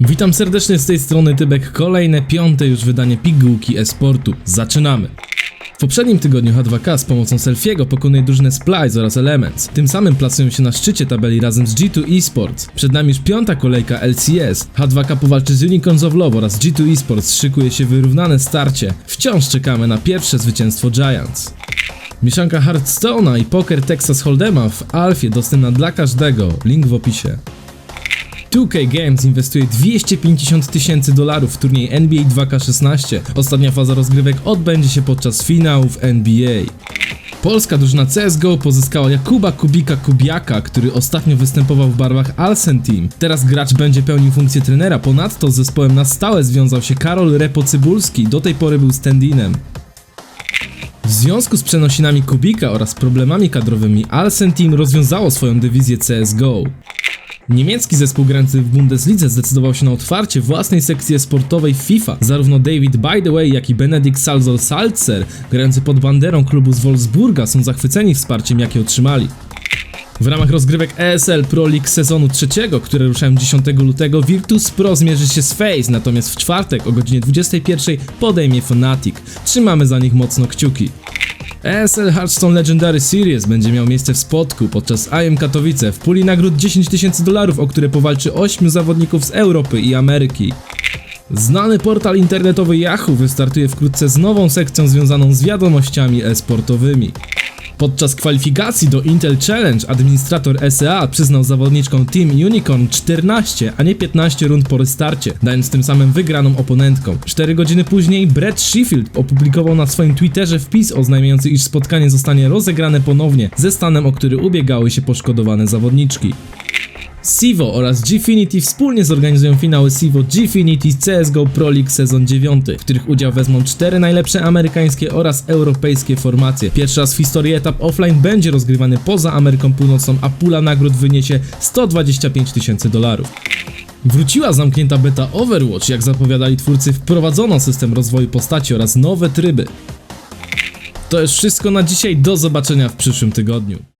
Witam serdecznie z tej strony Tybek, kolejne piąte już wydanie pigułki esportu. Zaczynamy! W poprzednim tygodniu H2K z pomocą Selfiego pokonuje drużynę Splice oraz Elements. Tym samym plasują się na szczycie tabeli razem z G2 Esports. Przed nami już piąta kolejka LCS. H2K powalczy z Unicorns of Love oraz G2 Esports szykuje się wyrównane starcie. Wciąż czekamy na pierwsze zwycięstwo Giants. Mieszanka Hearthstone'a i poker Texas Hold'ema w Alfie dostępna dla każdego. Link w opisie. 2K Games inwestuje 250 tysięcy dolarów w turniej NBA 2K16. Ostatnia faza rozgrywek odbędzie się podczas finałów NBA. Polska drużyna CSGO pozyskała Jakuba Kubika Kubiaka, który ostatnio występował w barwach Alsen Team. Teraz gracz będzie pełnił funkcję trenera, ponadto z zespołem na stałe związał się Karol Repo-Cybulski, do tej pory był stand-inem. W związku z przenosinami Kubika oraz problemami kadrowymi Alsen Team rozwiązało swoją dywizję CSGO. Niemiecki zespół grający w Bundeslidze zdecydował się na otwarcie własnej sekcji sportowej FIFA. Zarówno David By the Way, jak i Benedikt Salzol Salzer, grający pod banderą klubu z Wolfsburga, są zachwyceni wsparciem, jakie otrzymali. W ramach rozgrywek ESL Pro League sezonu trzeciego, które ruszają 10 lutego, Virtus Pro zmierzy się z FaZe, natomiast w czwartek o godzinie 21 podejmie Fnatic. Trzymamy za nich mocno kciuki. ESL Hearthstone Legendary Series będzie miał miejsce w Spodku podczas IM Katowice w puli nagród 10 tysięcy dolarów, o które powalczy 8 zawodników z Europy i Ameryki. Znany portal internetowy Yahoo wystartuje wkrótce z nową sekcją związaną z wiadomościami e-sportowymi. Podczas kwalifikacji do Intel Challenge administrator SEA przyznał zawodniczkom Team Unicorn 14, a nie 15 rund po restarcie, dając tym samym wygraną oponentkom. 4 godziny później Brett Sheffield opublikował na swoim Twitterze wpis oznajmiający, iż spotkanie zostanie rozegrane ponownie ze stanem, o który ubiegały się poszkodowane zawodniczki. Sivo oraz Gfinity wspólnie zorganizują finały Sivo Gfinity CSGO Pro League sezon 9, w których udział wezmą cztery najlepsze amerykańskie oraz europejskie formacje. Pierwszy raz w historii etap offline będzie rozgrywany poza Ameryką Północną, a pula nagród wyniesie 125 tysięcy dolarów. Wróciła zamknięta beta Overwatch, jak zapowiadali twórcy, wprowadzono system rozwoju postaci oraz nowe tryby. To już wszystko na dzisiaj, do zobaczenia w przyszłym tygodniu.